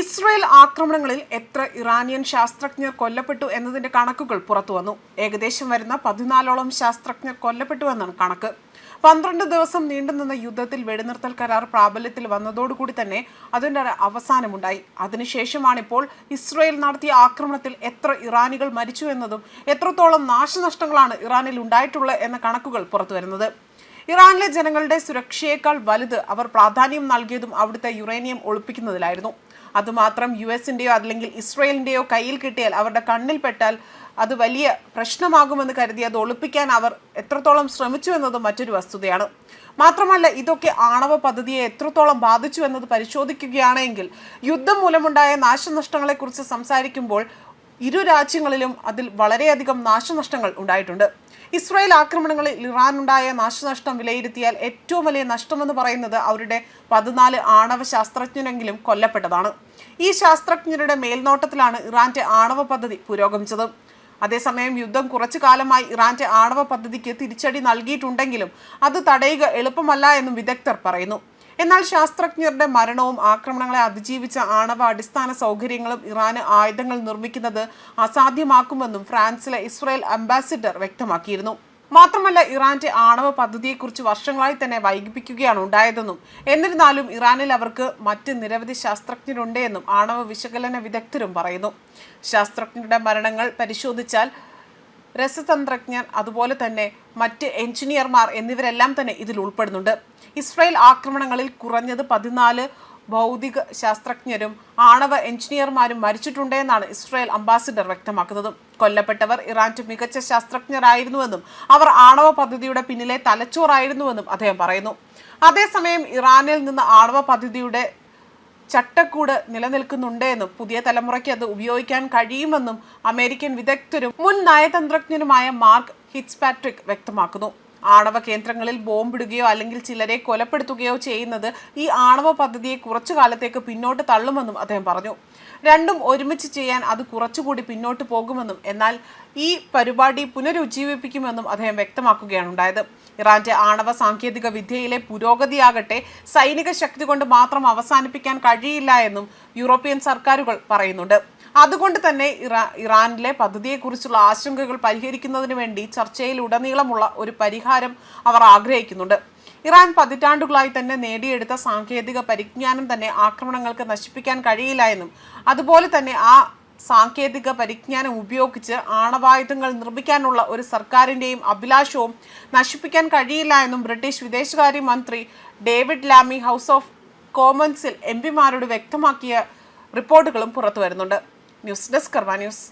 Israel ആക്രമണങ്ങളിൽ എത്ര Iranian ശാസ്ത്രജ്ഞർ കൊല്ലപ്പെട്ടു എന്നതിന്റെ കണക്കുകൾ പുറത്തുവന്നു ഏകദേശം വരുന്ന പതിനാലോളം ശാസ്ത്രജ്ഞർ കൊല്ലപ്പെട്ടു എന്നാണ് കണക്ക്. പന്ത്രണ്ട് ദിവസം നീണ്ടുനിന്ന യുദ്ധത്തിൽ വെടിനിർത്തൽ കരാർ പ്രാബല്യത്തിൽ വന്നതോടുകൂടി തന്നെ അതിന്റെ അവസാനമുണ്ടായി. അവസാനമുണ്ടായി അതിനുശേഷമാണിപ്പോൾ ഇസ്രയേൽ നടത്തിയ ആക്രമണത്തിൽ എത്ര ഇറാനികൾ മരിച്ചു എന്നതും എത്രത്തോളം നാശനഷ്ടങ്ങളാണ് ഇറാനിൽ ഉണ്ടായിട്ടുള്ളത് എന്ന കണക്കുകൾ പുറത്തുവരുന്നത് ഇറാനിലെ ജനങ്ങളുടെ സുരക്ഷയേക്കാൾ വലുത് അവർ പ്രാധാന്യം നൽകിയതും അവിടുത്തെ യുറേനിയം ഒളിപ്പിക്കുന്നതിലായിരുന്നു. അതുമാത്രം യു എസിന്റെയോ അല്ലെങ്കിൽ ഇസ്രയേലിന്റെയോ കയ്യിൽ കിട്ടിയാൽ അവരുടെ കണ്ണിൽ പെട്ടാൽ അത് വലിയ പ്രശ്നമാകുമെന്ന് കരുതി അത് ഒളിപ്പിക്കാൻ അവർ എത്രത്തോളം ശ്രമിച്ചു എന്നത് മറ്റൊരു വസ്തുതയാണ്. മാത്രമല്ല ഇതൊക്കെ ആണവ പദ്ധതിയെ എത്രത്തോളം ബാധിച്ചു എന്നത് പരിശോധിക്കുകയാണെങ്കിൽ യുദ്ധം മൂലമുണ്ടായ നാശനഷ്ടങ്ങളെക്കുറിച്ച് സംസാരിക്കുമ്പോൾ ഇരു രാജ്യങ്ങളിലും അതിൽ വളരെയധികം നാശനഷ്ടങ്ങൾ ഉണ്ടായിട്ടുണ്ട്. ഇസ്രായേൽ ആക്രമണങ്ങളിൽ ഇറാനുണ്ടായ നാശനഷ്ടം വിലയിരുത്തിയാൽ ഏറ്റവും വലിയ നഷ്ടമെന്ന് പറയുന്നത് അവരുടെ പതിനാല് ആണവ ശാസ്ത്രജ്ഞരെങ്കിലും കൊല്ലപ്പെട്ടതാണ്. ഈ ശാസ്ത്രജ്ഞരുടെ മേൽനോട്ടത്തിലാണ് ഇറാന്റെ ആണവ പദ്ധതി പുരോഗമിച്ചത്. അതേസമയം യുദ്ധം കുറച്ചു കാലമായി ഇറാന്റെ ആണവ പദ്ധതിക്ക് തിരിച്ചടി നൽകിയിട്ടുണ്ടെങ്കിലും അത് തടയുക എളുപ്പമല്ല എന്നും വിദഗ്ധർ പറയുന്നു. എന്നാൽ ശാസ്ത്രജ്ഞരുടെ മരണവും ആക്രമണങ്ങളെ അതിജീവിച്ച ആണവ അടിസ്ഥാന സൗകര്യങ്ങളും ഇറാന് ആയുധങ്ങൾ നിർമ്മിക്കുന്നത് അസാധ്യമാക്കുമെന്നും ഫ്രാൻസിലെ ഇസ്രായേൽ അംബാസിഡർ വ്യക്തമാക്കിയിരുന്നു. മാത്രമല്ല ഇറാന്റെ ആണവ പദ്ധതിയെക്കുറിച്ച് വർഷങ്ങളായി തന്നെ വൈകിപ്പിക്കുകയാണ് ഉണ്ടായതെന്നും എന്നിരുന്നാലും ഇറാനിൽ അവർക്ക് മറ്റ് നിരവധി ശാസ്ത്രജ്ഞരുണ്ട് എന്നും ആണവ വിശകലന വിദഗ്ധരും പറയുന്നു. ശാസ്ത്രജ്ഞരുടെ മരണങ്ങൾ പരിശോധിച്ചാൽ രസതന്ത്രജ്ഞർ അതുപോലെ തന്നെ മറ്റ് എഞ്ചിനീയർമാർ എന്നിവരെല്ലാം തന്നെ ഇതിൽ ഉൾപ്പെടുന്നുണ്ട്. ഇസ്രായേൽ ആക്രമണങ്ങളിൽ കുറഞ്ഞത് പതിനാല് ഭൗതിക ശാസ്ത്രജ്ഞരും ആണവ എഞ്ചിനീയർമാരും മരിച്ചിട്ടുണ്ട് എന്നാണ് ഇസ്രായേൽ അംബാസിഡർ വ്യക്തമാക്കുന്നത്. കൊല്ലപ്പെട്ടവർ ഇറാന്റെ മികച്ച ശാസ്ത്രജ്ഞരായിരുന്നുവെന്നും അവർ ആണവ പദ്ധതിയുടെ പിന്നിലെ തലച്ചോറായിരുന്നുവെന്നും അദ്ദേഹം പറയുന്നു. അതേസമയം ഇറാനിൽ നിന്ന് ആണവ പദ്ധതിയുടെ ചട്ടക്കൂട് നിലനിൽക്കുന്നുണ്ട് എന്നും പുതിയ തലമുറയ്ക്ക് അത് ഉപയോഗിക്കാൻ കഴിയുമെന്നും അമേരിക്കൻ വിദഗ്ധരും മുൻ നയതന്ത്രജ്ഞനുമായ മാർക്ക് ഹിറ്റ്സ്പാട്രിക് വ്യക്തമാക്കുന്നു. ആണവ കേന്ദ്രങ്ങളിൽ ബോംബിടുകയോ അല്ലെങ്കിൽ ചിലരെ കൊലപ്പെടുത്തുകയോ ചെയ്യുന്നത് ഈ ആണവ പദ്ധതിയെ കുറച്ചു കാലത്തേക്ക് പിന്നോട്ട് തള്ളുമെന്നും അദ്ദേഹം പറഞ്ഞു. രണ്ടും ഒരുമിച്ച് ചെയ്യാൻ അത് കുറച്ചുകൂടി പിന്നോട്ട് പോകുമെന്നും എന്നാൽ ഈ പരിപാടി പുനരുജ്ജീവിപ്പിക്കുമെന്നും അദ്ദേഹം വ്യക്തമാക്കുകയാണ് ഉണ്ടായത് ഇറാന്റെ ആണവ സാങ്കേതിക വിദ്യയിലെ പുരോഗതിയാകട്ടെ സൈനിക ശക്തി കൊണ്ട് മാത്രം അവസാനിപ്പിക്കാൻ കഴിയില്ല എന്നും യൂറോപ്യൻ സർക്കാരുകൾ പറയുന്നുണ്ട്. അതുകൊണ്ട് തന്നെ ഇറാ ഇറാനിലെ പദ്ധതിയെക്കുറിച്ചുള്ള ആശങ്കകൾ പരിഹരിക്കുന്നതിന് വേണ്ടി ചർച്ചയിൽ ഉടനീളമുള്ള ഒരു പരിഹാരം അവർ ആഗ്രഹിക്കുന്നുണ്ട്. ഇറാൻ പതിറ്റാണ്ടുകളായി തന്നെ നേടിയെടുത്ത സാങ്കേതിക പരിജ്ഞാനം തന്നെ ആക്രമണങ്ങൾക്ക് നശിപ്പിക്കാൻ കഴിയില്ല എന്നും അതുപോലെ തന്നെ ആ സാങ്കേതിക പരിജ്ഞാനം ഉപയോഗിച്ച് ആണവായുധങ്ങൾ നിർമ്മിക്കാനുള്ള ഒരു സർക്കാരിന്റെയും അഭിലാഷവും നശിപ്പിക്കാൻ കഴിയില്ല എന്നും ബ്രിട്ടീഷ് വിദേശകാര്യ മന്ത്രി ഡേവിഡ് ലാമി ഹൗസ് ഓഫ് കോമൺസിൽ എം പിമാരോട് വ്യക്തമാക്കിയ റിപ്പോർട്ടുകളും പുറത്തു വരുന്നുണ്ട് ന്യൂസ് ഡെസ്ക് കർമ്മ ന്യൂസ്.